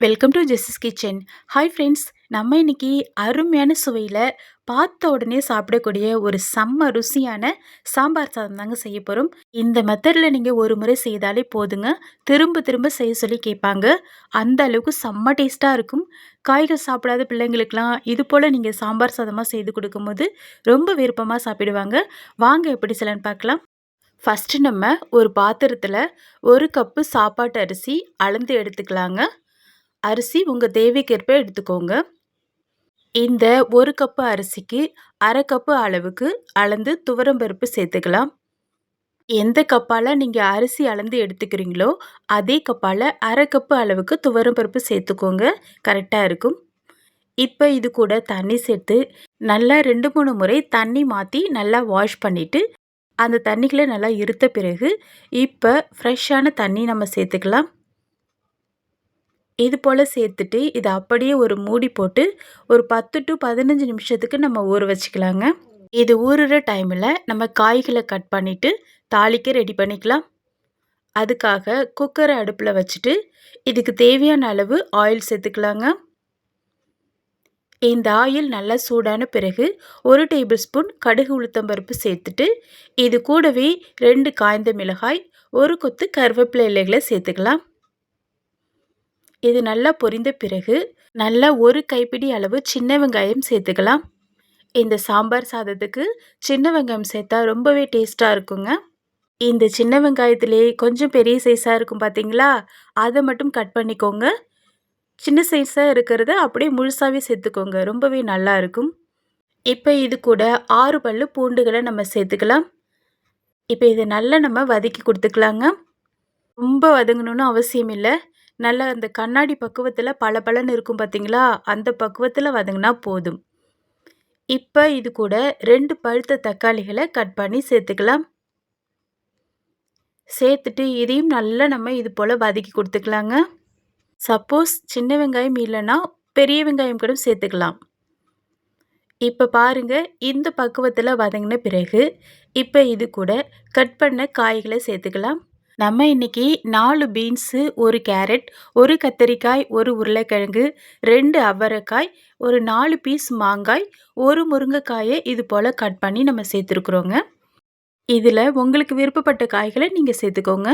Welcome to Jessie's kitchen hi friends நம்ம இன்றைக்கி அருமையான சுவையில் பார்த்த உடனே சாப்பிடக்கூடிய ஒரு செம்ம ருசியான சாம்பார் சாதம் தாங்க செய்ய போகிறோம் இந்த மெத்தடில் நீங்கள் ஒரு முறை செய்தாலே போதுங்க. திரும்ப திரும்ப செய்ய சொல்லி கேட்பாங்க. அந்த அளவுக்கு செம்ம டேஸ்ட்டாக இருக்கும். காய்கள் சாப்பிடாத பிள்ளைங்களுக்கெலாம் இது போல் நீங்கள் சாம்பார் சாதமாக செய்து கொடுக்கும்போது ரொம்ப விருப்பமாக சாப்பிடுவாங்க. வாங்க எப்படி சிலன்னு பார்க்கலாம். ஃபஸ்ட்டு நம்ம ஒரு பாத்திரத்தில் ஒரு கப்பு சாப்பாட்டு அரிசி அளந்து எடுத்துக்கலாங்க. அரிசி உங்கள் தேவைக்கேற்ப எடுத்துக்கோங்க. இந்த ஒரு கப்பு அரிசிக்கு அரை கப்பு அளவுக்கு அளந்து துவரம்பருப்பு சேர்த்துக்கலாம். எந்த கப்பால் நீங்கள் அரிசி அளந்து எடுத்துக்கிறீங்களோ அதே கப்பால் அரை கப்பு அளவுக்கு துவரம்பருப்பு சேர்த்துக்கோங்க. கரெக்டாக இருக்கும். இப்போ இது கூட தண்ணி சேர்த்து நல்லா ரெண்டு மூணு முறை தண்ணி மாற்றி நல்லா வாஷ் பண்ணிவிட்டு அந்த தண்ணிகளை நல்லா இருத்த பிறகு இப்போ ஃப்ரெஷ்ஷான தண்ணி நம்ம சேர்த்துக்கலாம். இது போல் சேர்த்துட்டு இதை அப்படியே ஒரு மூடி போட்டு ஒரு பத்து டு பதினஞ்சு நிமிஷத்துக்கு நம்ம ஊற வச்சுக்கலாங்க. இது ஊறுற டைமில் நம்ம காய்களை கட் பண்ணிவிட்டு தாளிக்க ரெடி பண்ணிக்கலாம். அதுக்காக குக்கரை அடுப்பில் வச்சுட்டு இதுக்கு தேவையான அளவு ஆயில் சேர்த்துக்கலாங்க. இந்த ஆயில் நல்லா சூடான பிறகு ஒரு டேபிள் ஸ்பூன் கடுகு உளுத்தம்பருப்பு சேர்த்துட்டு இது கூடவே ரெண்டு காய்ந்த மிளகாய் ஒரு கொத்து கருவேப்பிலை இலைகளை சேர்த்துக்கலாம். இது நல்லா பொரிந்த பிறகு நல்லா ஒரு கைப்பிடி அளவு சின்ன வெங்காயம் சேர்த்துக்கலாம். இந்த சாம்பார் சாதத்துக்கு சின்ன வெங்காயம் சேர்த்தா ரொம்பவே டேஸ்ட்டாக இருக்குங்க. இந்த சின்ன வெங்காயத்திலே கொஞ்சம் பெரிய சைஸாக இருக்கும் பார்த்தீங்களா அதை மட்டும் கட் பண்ணிக்கோங்க. சின்ன சைஸாக இருக்கிறத அப்படியே முழுசாகவே சேர்த்துக்கோங்க. ரொம்பவே நல்லா இருக்கும். இப்போ இது கூட ஆறு பல் பூண்டுகளை நம்ம சேர்த்துக்கலாம். இப்போ இதை நல்லா நம்ம வதக்கி கொடுத்துக்கலாங்க. ரொம்ப வதங்கணும்னு அவசியம் இல்லை. நல்லா அந்த கண்ணாடி பக்குவத்தில் பல பலன்னு இருக்கும் பார்த்தீங்களா அந்த பக்குவத்தில் வதங்கினா போதும். இப்போ இது கூட ரெண்டு பழுத்த தக்காளிகளை கட் பண்ணி சேர்த்துக்கலாம். சேர்த்துட்டு இதையும் நல்லா நம்ம இது போல் வதக்கி கொடுத்துக்கலாங்க. சப்போஸ் சின்ன வெங்காயம் இல்லைன்னா பெரிய வெங்காயம் கூட சேர்த்துக்கலாம். இப்போ பாருங்கள் இந்த பக்குவத்தில் வதங்கின பிறகு இப்போ இது கூட கட் பண்ண காய்களை சேர்த்துக்கலாம். நம்ம இன்னைக்கு நாலு பீன்ஸு ஒரு கேரட் ஒரு கத்தரிக்காய் ஒரு உருளைக்கிழங்கு ரெண்டு அவரைக்காய் ஒரு நாலு பீஸ் மாங்காய் ஒரு முருங்கைக்காயை இது போல் கட் பண்ணி நம்ம சேர்த்துருக்குறோங்க. இதில் உங்களுக்கு விருப்பப்பட்ட காய்களை நீங்கள் சேர்த்துக்கோங்க.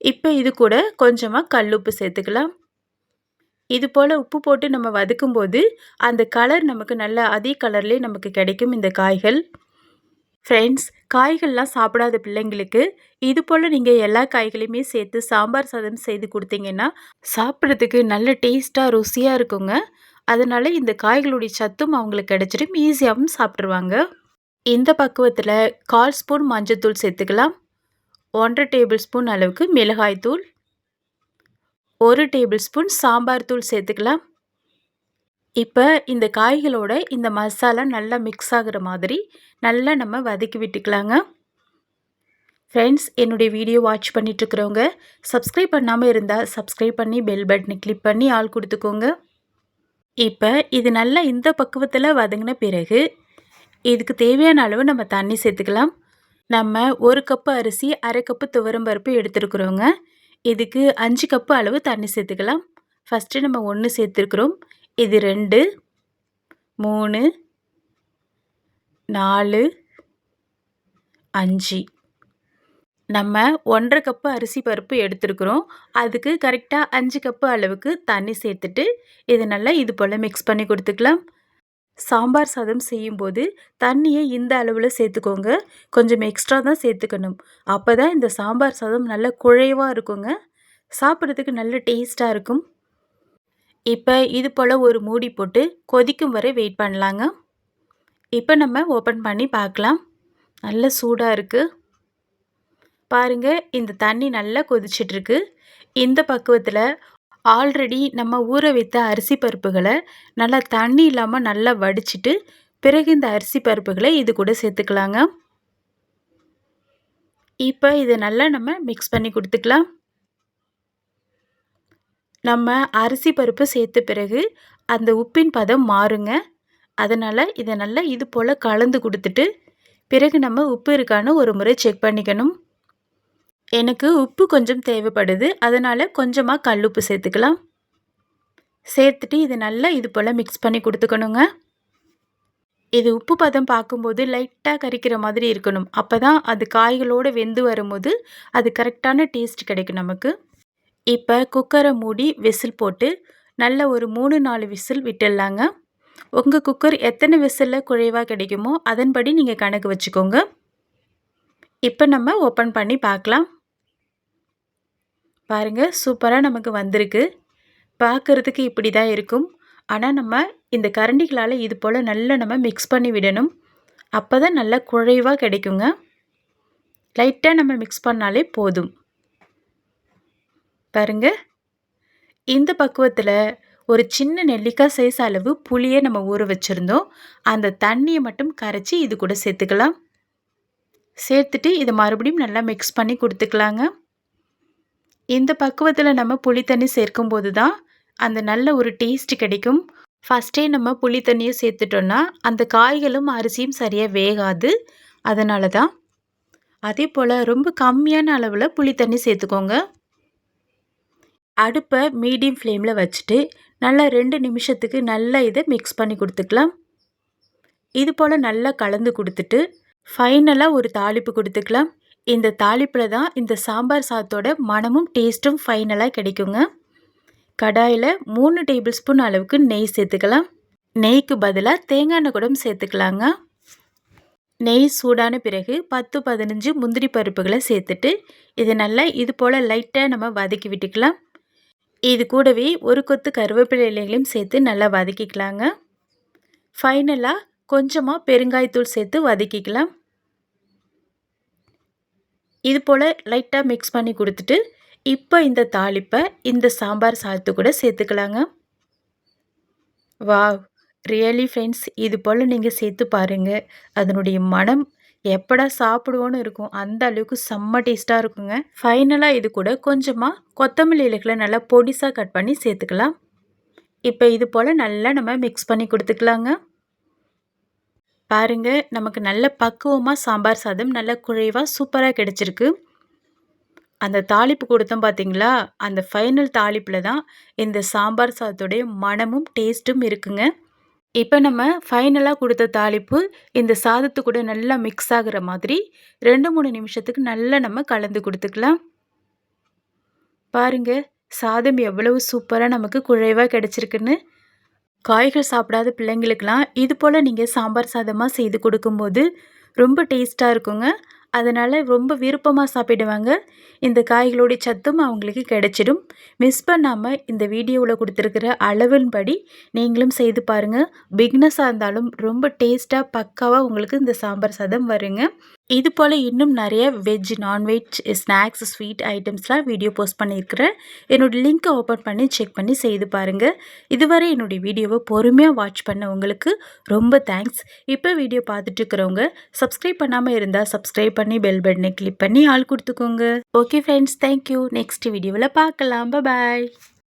இப்போ இது கூட கொஞ்சமாக கல் உப்பு சேர்த்துக்கலாம். இது போல் உப்பு போட்டு நம்ம வதக்கும்போது அந்த கலர் நமக்கு நல்ல அதே கலர்லேயே நமக்கு கிடைக்கும் இந்த காய்கள். ஃப்ரெண்ட்ஸ் காய்கள்லாம் சாப்பிடாத பிள்ளைங்களுக்கு இது போல் நீங்கள் எல்லா காய்களையுமே சேர்த்து சாம்பார் சாதம் செய்து கொடுத்தீங்கன்னா சாப்பிட்றதுக்கு நல்ல டேஸ்ட்டாக ருசியாக இருக்குங்க. அதனால் இந்த காய்களுடைய சத்தும் அவங்களுக்கு கிடச்சிடும் ஈஸியாகவும் சாப்பிட்ருவாங்க இந்த பக்குவத்தில் கால் ஸ்பூன் மஞ்சத்தூள் சேர்த்துக்கலாம். ஒன்றரை டேபிள் ஸ்பூன் அளவுக்கு மிளகாய் தூள் ஒரு டேபிள் ஸ்பூன் சாம்பார் தூள் சேர்த்துக்கலாம். இப்போ இந்த காய்களோட இந்த மசாலா நல்லா மிக்ஸ் ஆகிற மாதிரி நல்லா நம்ம வதக்கி விட்டுக்கலாங்க. ஃப்ரெண்ட்ஸ் என்னுடைய வீடியோ வாட்ச் பண்ணிட்டுருக்குறவங்க சப்ஸ்கிரைப் பண்ணாமல் இருந்தால் சப்ஸ்கிரைப் பண்ணி பெல் பட்டனை கிளிக் பண்ணி ஆள் கொடுத்துக்கோங்க. இப்போ இது நல்லா இந்த பக்குவத்தில் வதங்கின பிறகு இதுக்கு தேவையான அளவு நம்ம தண்ணி சேர்த்துக்கலாம். நம்ம ஒரு கப்பு அரிசி அரை கப்பு துவரம் பருப்பு எடுத்துருக்குறோங்க. இதுக்கு அஞ்சு கப்பு அளவு தண்ணி சேர்த்துக்கலாம். ஃபஸ்ட்டு நம்ம ஒன்று சேர்த்துருக்குறோம். இது ரெண்டு மூணு நாலு அஞ்சு. நம்ம ஒன்றரை கப்பு அரிசி பருப்பு எடுத்துருக்குறோம். அதுக்கு கரெக்டாக அஞ்சு கப்பு அளவுக்கு தண்ணி சேர்த்துட்டு இது நல்லா இது போல் மிக்ஸ் பண்ணி கொடுத்துக்கலாம். சாம்பார் சாதம் செய்யும்போது தண்ணியை இந்த அளவில் சேர்த்துக்கோங்க. கொஞ்சம் எக்ஸ்ட்ரா தான் சேர்த்துக்கணும். அப்போ தான் இந்த சாம்பார் சாதம் நல்ல குழைவாக இருக்குங்க. சாப்பிட்றதுக்கு நல்ல டேஸ்ட்டாக இருக்கும். இப்போ இது போல் ஒரு மூடி போட்டு கொதிக்கும் வரை வெயிட் பண்ணலாங்க. இப்போ நம்ம ஓப்பன் பண்ணி பார்க்கலாம். நல்ல சூடாக இருக்குது பாருங்கள் இந்த தண்ணி நல்லா கொதிச்சிட்ருக்கு இந்த பக்குவத்தில் ஆல்ரெடி நம்ம ஊற வைத்த அரிசி பருப்புகளை நல்லா தண்ணி இல்லாமல் நல்லா வடிச்சிட்டு பிறகு இந்த அரிசி பருப்புகளை இது கூட சேர்த்துக்கலாங்க. இப்போ இதை நல்லா நம்ம மிக்ஸ் பண்ணி கொடுத்துக்கலாம். நம்ம அரிசி பருப்பு சேர்த்த பிறகு அந்த உப்பின் பதம் மாறுங்க. அதனால் இதை நல்லா இது போல் கலந்து கொடுத்துட்டு பிறகு நம்ம உப்பு இருக்கான்னு ஒரு முறை செக் பண்ணிக்கணும். எனக்கு உப்பு கொஞ்சம் தேவைப்படுது. அதனால் கொஞ்சமாக கல் உப்பு சேர்த்துக்கலாம். சேர்த்துட்டு இது நல்லா இது போல் மிக்ஸ் பண்ணி கொடுத்துக்கணுங்க. இது உப்பு பதம் பார்க்கும்போது லைட்டாக கறிக்கிற மாதிரி இருக்கணும். அப்போ தான் அது காய்களோடு வெந்து வரும்போது அது கரெக்டான டேஸ்ட் கிடைக்கும் நமக்கு. இப்போ குக்கரை மூடி விசில் போட்டு நல்ல ஒரு மூணு நாலு விசில் விட்டுடலாங்க. உங்கள் குக்கர் எத்தனை விசிலில் குறைவாக கிடைக்குமோ அதன்படி நீங்கள் கணக்கு வச்சுக்கோங்க. இப்போ நம்ம ஓப்பன் பண்ணி பார்க்கலாம். பாருங்கள் சூப்பராக நமக்கு வந்திருக்கு. பார்க்குறதுக்கு இப்படி தான் இருக்கும். ஆனால் நம்ம இந்த கரண்டிகளால் இது போல் நல்லா நம்ம மிக்ஸ் பண்ணி விடணும். அப்போ தான் நல்லா குழைவாக கிடைக்குங்க. லைட்டாக நம்ம மிக்ஸ் பண்ணாலே போதும். பாருங்க. இந்த பக்குவத்தில் ஒரு சின்ன நெல்லிக்காய் சைஸ் அளவு புளியை நம்ம ஊற வச்சுருந்தோம். அந்த தண்ணியை மட்டும் கரைச்சி இது கூட சேர்த்துக்கலாம். சேர்த்துட்டு இதை மறுபடியும் நல்லா மிக்ஸ் பண்ணி கொடுத்துக்கலாங்க. இந்த பக்குவத்தில் நம்ம புளி தண்ணி சேர்க்கும்போது தான் அந்த நல்ல ஒரு டேஸ்ட் கிடைக்கும். ஃபஸ்ட்டே நம்ம புளி தண்ணியை சேர்த்துட்டோன்னா அந்த காய்களும் அரிசியும் சரியாக வேகாது. அதனால தான். அதே போல் ரொம்ப கம்மியான அளவில் புளி தண்ணி சேர்த்துக்கோங்க. அடுப்பை மீடியம் ஃப்ளேமில் வச்சுட்டு நல்லா ரெண்டு நிமிஷத்துக்கு நல்லா இதை மிக்ஸ் பண்ணி கொடுத்துக்கலாம். இது போல் நல்லா கலந்து கொடுத்துட்டு ஃபைனலாக ஒரு தாளிப்பு கொடுத்துக்கலாம். இந்த தாளிப்பில் தான் இந்த சாம்பார் சாத்தோட மனமும் டேஸ்ட்டும் ஃபைனலாக கிடைக்குங்க. கடாயில் மூணு டேபிள் ஸ்பூன் அளவுக்கு நெய் சேர்த்துக்கலாம். நெய்க்கு பதிலாக தேங்காய் எண்ணெய் கூட சேர்த்துக்கலாங்க. நெய் சூடான பிறகு பத்து பதினஞ்சு முந்திரி பருப்புகளை சேர்த்துட்டு இது நல்லா இது போல் லைட்டாக நம்ம வதக்கி விட்டுக்கலாம். இது கூடவே ஒரு கொத்து கருவேப்பிலை இலைகளையும் சேர்த்து நல்லா வதக்கிக்கலாங்க. ஃபைனலாக கொஞ்சமாக பெருங்காயத்தூள் சேர்த்து வதக்கிக்கலாம். இது போல் லைட்டாக மிக்ஸ் பண்ணி கொடுத்துட்டு இப்போ இந்த தாளிப்பை இந்த சாம்பார் சாத்து கூட சேர்த்துக்கலாங்க. வா ரியலி ஃப்ரெண்ட்ஸ் இது போல் நீங்கள் சேர்த்து பாருங்கள் அதனுடைய மனம் எப்படா சாப்பிடுவோன்னு இருக்கும். அந்த அளவுக்கு செம்ம டேஸ்ட்டாக இருக்குங்க. ஃபைனலாக இது கூட கொஞ்சமாக கொத்தமல்லி இலைகளை நல்லா பொடிசாக கட் பண்ணி சேர்த்துக்கலாம். இப்போ இது போல் நல்லா நம்ம மிக்ஸ் பண்ணி கொடுத்துக்கலாங்க. பாருங்கள் நமக்கு நல்ல பக்குவமாக சாம்பார் சாதம் நல்ல குழைவாக சூப்பராக கிடச்சிருக்கு. அந்த தாளிப்பு கொடுத்தோம் பார்த்தீங்களா அந்த ஃபைனல் தாளிப்பில் தான் இந்த சாம்பார் சாதத்துடைய மனமும் டேஸ்ட்டும் இருக்குங்க. இப்போ நம்ம ஃபைனலாக கொடுத்த தாளிப்பு இந்த சாதத்து கூட நல்லா மிக்ஸ் ஆகிற மாதிரி ரெண்டு மூணு நிமிஷத்துக்கு நல்லா நம்ம கலந்து கொடுத்துக்கலாம். பாருங்கள் சாதம் எவ்வளவு சூப்பராக நமக்கு குழைவாக கிடச்சிருக்குன்னு. காய்கள் சாப்பிடாத பிள்ளைங்களுக்கெல்லாம் இது போல் நீங்கள் சாம்பார் சாதமாக செய்து கொடுக்கும்போது ரொம்ப டேஸ்ட்டாக இருக்குங்க. அதனால் ரொம்ப விருப்பமாக சாப்பிடுவாங்க. இந்த காய்களுடைய சத்தும் அவங்களுக்கு கிடைச்சிடும். மிஸ் பண்ணாமல் இந்த வீடியோவில் கொடுத்துருக்கிற அளவின்படி நீங்களும் செய்து பாருங்கள் பிக்னஸாக இருந்தாலும் ரொம்ப டேஸ்ட்டாக பக்காவாக உங்களுக்கு இந்த சாம்பார் சாதம் வருங்க. இது போல் இன்னும் நிறைய veg non veg snacks sweet ஐட்டம்ஸ்லாம் வீடியோ போஸ்ட் பண்ணியிருக்கிறேன். என்னோடய லிங்க்கை ஓப்பன் பண்ணி செக் பண்ணி செய்து பாருங்கள் இதுவரை என்னுடைய வீடியோவை பொறுமையாக வாட்ச் பண்ண உங்களுக்கு ரொம்ப தேங்க்ஸ் இப்போ வீடியோ பார்த்துட்டு இருக்கிறவங்க சப்ஸ்கிரைப் பண்ணாமல் இருந்தால் சப்ஸ்கிரைப் பண்ணி பெல் பட்டனை கிளிக் பண்ணி ஆள் கொடுத்துக்கோங்க. ஓகே ஃப்ரெண்ட்ஸ் தேங்க்யூ நெக்ஸ்ட் வீடியோவில் பார்க்கலாம். பாய்